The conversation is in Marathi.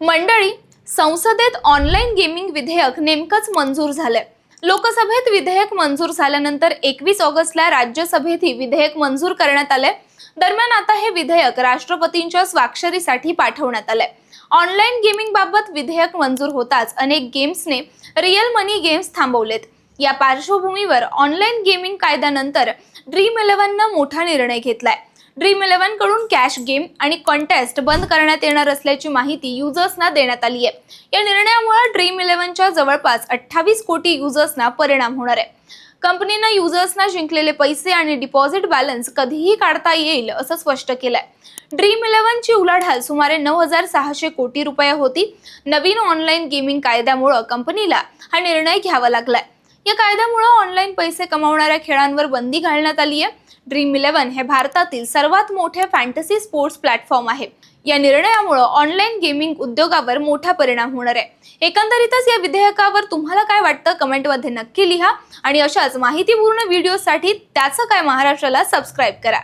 मंडळी संसदेत ऑनलाईन गेमिंग विधेयक नेमकंच मंजूर झालंय. लोकसभेत विधेयक मंजूर झाल्यानंतर एकवीस ऑगस्टला राज्यसभेतही विधेयक मंजूर करण्यात आलंय. दरम्यान आता हे विधेयक राष्ट्रपतींच्या स्वाक्षरीसाठी पाठवण्यात आलंय. ऑनलाईन गेमिंग बाबत विधेयक मंजूर होताच अनेक गेम्सने रिअल मनी गेम्स थांबवलेत. या पार्श्वभूमीवर ऑनलाईन गेमिंग कायद्यानंतर ड्रीम इलेव्हननं मोठा निर्णय घेतलाय. ड्रीम इलेव्हनकडून कॅश गेम आणि कॉन्टेस्ट बंद करण्यात येणार असल्याची माहिती युजर्सना देण्यात आली आहे. या निर्णयामुळे ड्रीम इलेव्हनच्या जवळपास अठ्ठावीस कोटी युजर्सना परिणाम होणार आहे. कंपनीनं युजर्सना जिंकलेले पैसे आणि डिपॉझिट बॅलन्स कधीही काढता येईल असं स्पष्ट केलंय. ड्रीम इलेव्हनची उलाढाल सुमारे नऊ हजार सहाशे कोटी रुपये होती. नवीन ऑनलाईन गेमिंग कायद्यामुळं कंपनीला हा निर्णय घ्यावा लागलाय. या कायद्यामुळे ऑनलाईन पैसे कमावणाऱ्या खेळांवर बंदी घालण्यात आली आहे ड्रीम इलेव्हन हे भारतातील सर्वात मोठे फॅन्टसी स्पोर्ट्स प्लॅटफॉर्म आहे. या निर्णयामुळे ऑनलाईन गेमिंग उद्योगावर मोठा परिणाम होणार आहे. एकंदरीतच या विधेयकावर तुम्हाला काय वाटतं? कमेंटमध्ये नक्की लिहा. आणि अशाच माहितीपूर्ण व्हिडिओसाठी त्याचं काय महाराष्ट्राला सबस्क्राईब करा.